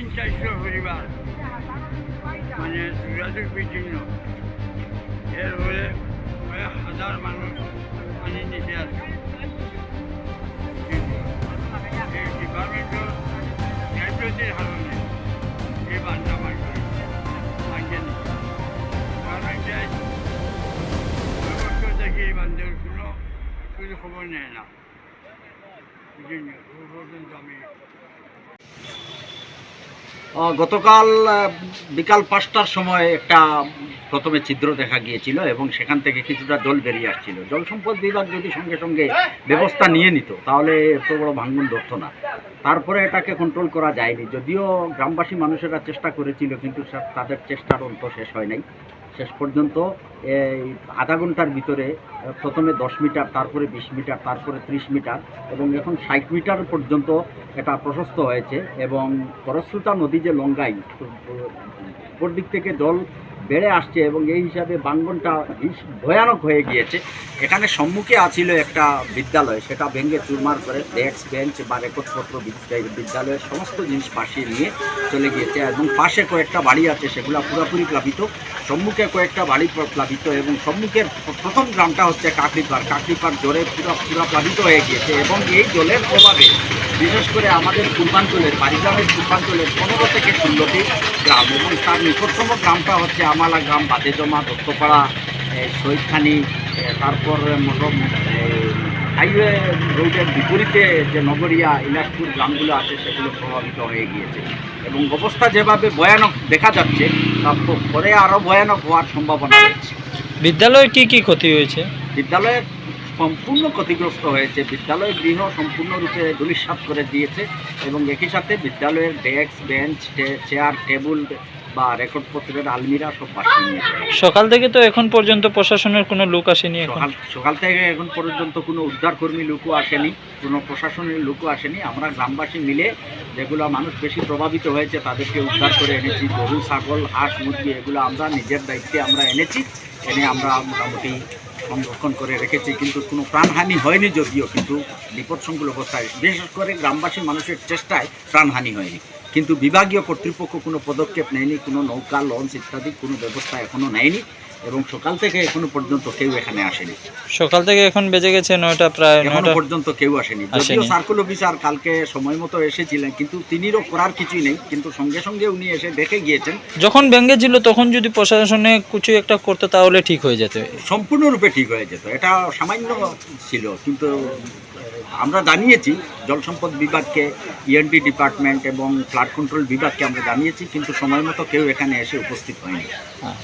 তিন চারশো পরিবার। মানে যোগাযোগ বিচ্ছিন্ন এর হলে কয়েক হাজার মানুষ পানির নিচে আছে এই ডিপার্টমেন্টের গাইপ্রতির হারণে এই বান্ধা মার্কেট মার্কেট খবর নেয় না। আমি গতকাল বিকাল পাঁচটার সময় একটা প্রথমে ছিদ্র দেখা গিয়েছিল এবং সেখান থেকে কিছুটা জল বেরিয়ে আসছিল। জল সম্পদ বিভাগ যদি সঙ্গে সঙ্গে ব্যবস্থা নিয়ে নিত, তাহলে এত বড় ভাঙন ধরত না। তারপরে এটাকে কন্ট্রোল করা যায়নি। যদিও গ্রামবাসী মানুষেরা চেষ্টা করেছিল, কিন্তু তাদের চেষ্টার অন্ত শেষ হয় নাই। শেষ পর্যন্ত এই আধা ঘণ্টার ভিতরে, প্রথমে দশ মিটার, তারপরে বিশ মিটার, তারপরে ত্রিশ মিটার এবং এখন ষাট মিটার পর্যন্ত এটা প্রশস্ত হয়েছে এবং খরস্রোতা নদী যে লঙ্গাই উপর দিক থেকে জল বেড়ে আসছে এবং এই হিসাবে বাঙ্গনটা ভয়ানক হয়ে গিয়েছে। এখানে সম্মুখে আছিল একটা বিদ্যালয়, সেটা ভেঙে চুরমার করে ডেস্ক, বেঞ্চ বা রেকর্ডপত্র বিদ্যালয়ের সমস্ত জিনিস পাশে নিয়ে চলে গিয়েছে এবং পাশে কয়েকটা বাড়ি আছে, সেগুলো পুরোপুরি প্লাবিত। সম্মুখে কয়েকটা বাড়ি প্লাবিত এবং সম্মুখের প্রথম গ্রামটা হচ্ছে কাকরিপাড় কাকরিপাড় জোরে পুরো পুরো প্লাবিত হয়ে গিয়েছে এবং এই জলের প্রভাবে বিশেষ করে আমাদের পূর্বাঞ্চলের বাড়িগ্রামের পূর্বাঞ্চলের পনেরো থেকে ষোলোটি গ্রাম এবং তার নিকটতম গ্রামটা হচ্ছে আমালা গ্রাম বাদেজমা দত্তপাড়া শহীদখানি তারপর হাইওয়ে রোডের বিপরীতে যে নগরিয়া ইলাসপুর গ্রামগুলো আছে সেগুলো প্রভাবিত হয়ে গিয়েছে এবং অবস্থা যেভাবে ভয়ানক দেখা যাচ্ছে তা প- পরে আরও ভয়ানক হওয়ার সম্ভাবনা রয়েছে। বিদ্যালয়ে কি কি ক্ষতি হয়েছে? বিদ্যালয়ের সম্পূর্ণ ক্ষতিগ্রস্ত হয়েছে। বিদ্যালয়ের গৃহ সম্পূর্ণরূপে ধূলিসাৎ করে দিয়েছে এবং একই সাথে বিদ্যালয়ের ডেস্ক বেঞ্চ চেয়ার টেবিল বা রেকর্ডপত্রের আলমিরা সব বাসিয়ে নিয়েছে সকাল থেকে তো এখন পর্যন্ত প্রশাসনের কোনো লোক আসেনি সকাল সকাল থেকে এখন পর্যন্ত কোনো উদ্ধারকর্মী লোকও আসেনি কোনো প্রশাসনের লোকও আসেনি। আমরা গ্রামবাসী মিলে যেগুলো মানুষ বেশি প্রভাবিত হয়েছে তাদেরকে উদ্ধার করে এনেছি। গরু ছাগল হাঁস মুরগি এগুলো আমরা নিজের দায়িত্বে আমরা এনেছি। এনে আমরা মোটামুটি সংরক্ষণ করে রেখেছি, কিন্তু কোনো প্রাণহানি হয়নি যদিও, কিন্তু বিপদসংকুল অবস্থায়। বিশেষ করে গ্রামবাসী মানুষের চেষ্টায় প্রাণহানি হয়নি। কিন্তু বিভাগীয় কর্তৃপক্ষ কোনো পদক্ষেপ নেয়নি, কোনো নৌকা, লঞ্চ ইত্যাদি কোনো ব্যবস্থা এখনও নেয়নি। এবং সকাল থেকে এখনও পর্যন্ত কেউ এখানে আসেনি। সকাল থেকে এখন বেজে গেছে নয়টা প্রায় এখনও পর্যন্ত কেউ আসেনি। যদিও। সার্কুল অফিসার কালকে সময় মতো এসেছিলেন কিন্তু তিনিরও করার কিছুই নেই। কিন্তু সঙ্গে সঙ্গে উনি এসে দেখে গিয়েছেন। যখন ব্যাঙ্গে ছিল তখন যদি প্রশাসনে কিছু একটা করতে তাহলে ঠিক হয়ে যেত। সম্পূর্ণরূপে ঠিক হয়ে যেত। এটা সামান্য ছিল কিন্তু আমরা জানিয়েছি জল সম্পদ বিভাগকে ইএনডি ডিপার্টমেন্ট এবং ফ্লাড কন্ট্রোল বিভাগকে আমরা জানিয়েছি কিন্তু সময় মতো কেউ এখানে এসে উপস্থিত হয়নি। হ্যাঁ